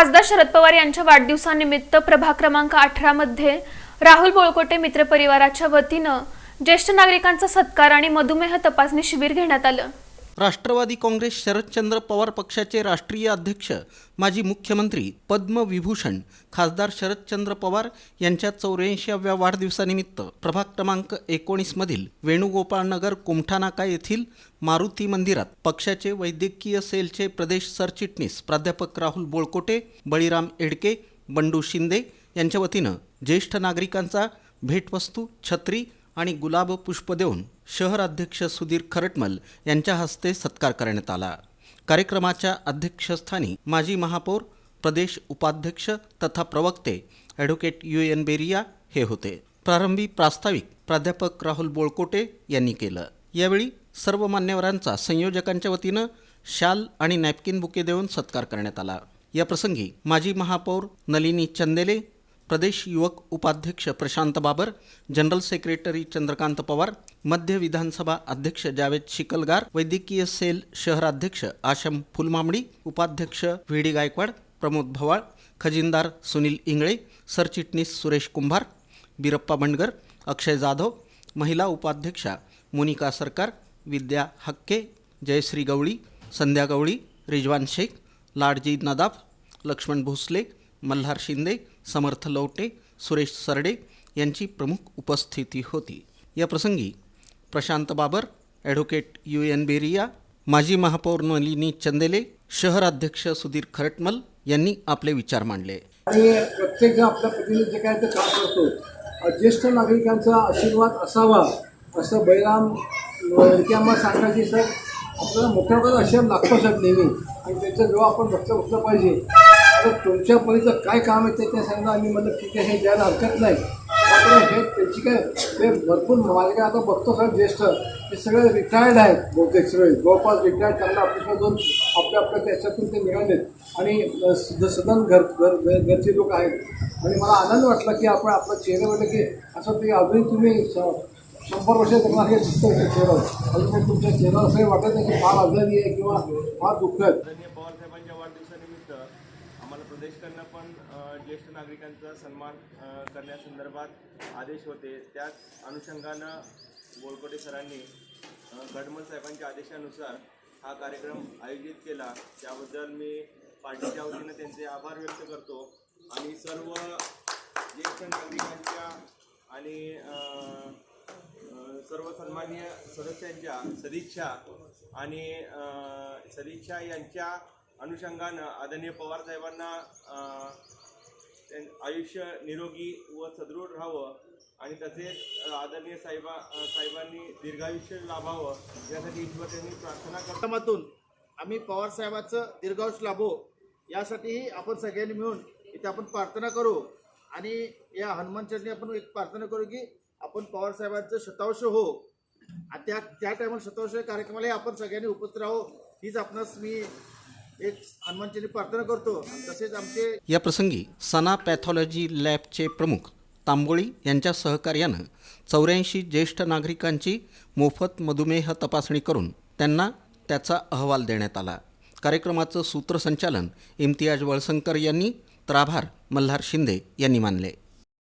खासदार शरद पवार यांच्या वाढदिवसानिमित्त प्रभाग क्रमांक अठरा मध्ये राहुल बोळकोटे मित्रपरिवाराच्या वतीनं ज्येष्ठ नागरिकांचा सत्कार आणि मधुमेह तपासणी शिबिर घेण्यात आलं. राष्ट्रवादी काँग्रेस शरदचंद्र पवार पक्षाचे राष्ट्रीय अध्यक्ष माजी मुख्यमंत्री पद्मविभूषण खासदार शरदचंद्र पवार यांच्या चौऱ्याऐंशीव्या वाढदिवसानिमित्त प्रभाग क्रमांक एकोणीसमधील वेणुगोपाळनगर कुमठानाका येथील मारुती मंदिरात पक्षाचे वैद्यकीय सेलचे प्रदेश सरचिटणीस प्राध्यापक राहुल बोळकोटे बळीराम एडके बंडू शिंदे यांच्या वतीनं ज्येष्ठ नागरिकांचा भेटवस्तू छत्री आणि गुलाब पुष्प देऊन शहर अध्यक्ष सुधीर खरटमल यांच्या हस्ते सत्कार करण्यात आला. कार्यक्रमाच्या अध्यक्षस्थानी माजी महापौर प्रदेश उपाध्यक्ष तथा प्रवक्ते ॲडव्होकेट यू. एन. बेरिया हे होते. प्रारंभी प्रास्ताविक प्राध्यापक राहुल बोळकोटे यांनी केलं. यावेळी सर्व मान्यवरांचा संयोजकांच्या वतीनं शाल आणि नॅपकिन बुके देऊन सत्कार करण्यात आला. याप्रसंगी माजी महापौर नलिनी चंदेले प्रदेश युवक उपाध्यक्ष प्रशांत बाबर जनरल सेक्रेटरी चंद्रकांत पवार मध्य विधानसभा अध्यक्ष जावेद शिकलगार वैद्यकीय सेल शहराध्यक्ष आशम फुलमामडी उपाध्यक्ष व्ही डी गायकवाड प्रमोद भवाळ खजिनदार सुनील इंगळे सरचिटणीस सुरेश कुंभार बिरप्पा बंडगर अक्षय जाधव महिला उपाध्यक्षा मोनिका सरकार विद्या हक्के जयश्री गवळी संध्या गवळी रिजवान शेख लाडजी नदाफ लक्ष्मण भोसले मल्हार शिंदे समर्थ लवटे सुरेश सरडे यांची प्रमुख उपस्थिती होती. या प्रसंगी Prashant Babar advocate U. N. Beriya माजी महापौर नलिनी चंदेले शहराध्यक्ष सुधीर खरटमल यांनी आपले विचार मांडले. आणि प्रत्येक जण आपल्या पतीने जे काय ते काम करतो. ज्येष्ठ नागरिकांचा आशीर्वाद असावा असं बैराम रिकामा सांगायचे सर आपल्याला मोठ्या प्रमाणात आशीर्वाद लागतो सर नेहमी. आणि त्याचं जेव्हा आपण लक्ष बसलं पाहिजे. तर तुमच्या परीचं काय काम आहे ते सांगा आम्ही म्हटलं ठीक आहे हे द्यायला हरकत नाही. मात्र हे त्याची काय ते भरपूर माझे काय आता बघतो सर ज्येष्ठ. ते सगळे रिटायर्ड आहेत बहुतेक सगळे. जवळपास रिटायर्ड त्यांना आपल्या जाऊन आपल्या आपल्या त्याच्यातून ते निघालेत. आणि सदन घर घर घरचे लोक आहेत. आणि मला आनंद वाटला की आपण आपलं चेहरा म्हटलं की असं ते अजूनही तुम्ही शंभर वर्ष जगणार हे दिसतं चेहरा. अजून काही तुमच्या चेहरा असं वाटत नाही की फार आजारी आहे किंवा फार दुःख आहे आम्हाला प्रदेशकडनं पण ज्येष्ठ नागरिकांचा सन्मान करण्यासंदर्भात आदेश होते. त्याच अनुषंगानं बोलकोटे सरांनी गडमल साहेबांच्या आदेशानुसार हा कार्यक्रम आयोजित केला. त्याबद्दल मी पार्टीच्या वतीनं त्यांचे आभार व्यक्त करतो. आणि सर्व ज्येष्ठ नागरिकांच्या आणि सर्व सन्माननीय सदस्यांच्या सदिच्छा आणि सदिच्छा यांच्या अनुषंगानं आदरणीय पवार साहेबांना त्यां- आयुष्य निरोगी व सदृढ राहावं आणि तसेच आदरणीय साहेबा साहेबांनी दीर्घायुष्य लाभावं यासाठी ईश्वर त्यांनी प्रार्थना करतो. आम्ही पवार दीर्घायुष्य दीर्घायुष लाभो यासाठीही आपण सगळ्यांनी मिळून इथे आपण प्रार्थना करू. आणि या हनुमान चरणी आपण एक प्रार्थना करू की आपण पवार साहेबांचं शतांश हो. आणि त्या त्या टायमाला शतांश कार्यक्रमालाही आपण सगळ्यांनी उपस्थित राहो. हीच आपणास मी एक हनुमान प्रार्थना करतो. तसेच आमचे या प्रसंगी सना पॅथॉलॉजी लॅबचे प्रमुख तांबोळी यांच्या सहकार्यानं चौऱ्याऐंशी ज्येष्ठ नागरिकांची मोफत मधुमेह तपासणी करून त्यांना त्याचा अहवाल देण्यात आला. कार्यक्रमाचं सूत्रसंचालन इम्तियाज वळसंकर यांनी तर आभार मल्हार शिंदे यांनी मानले.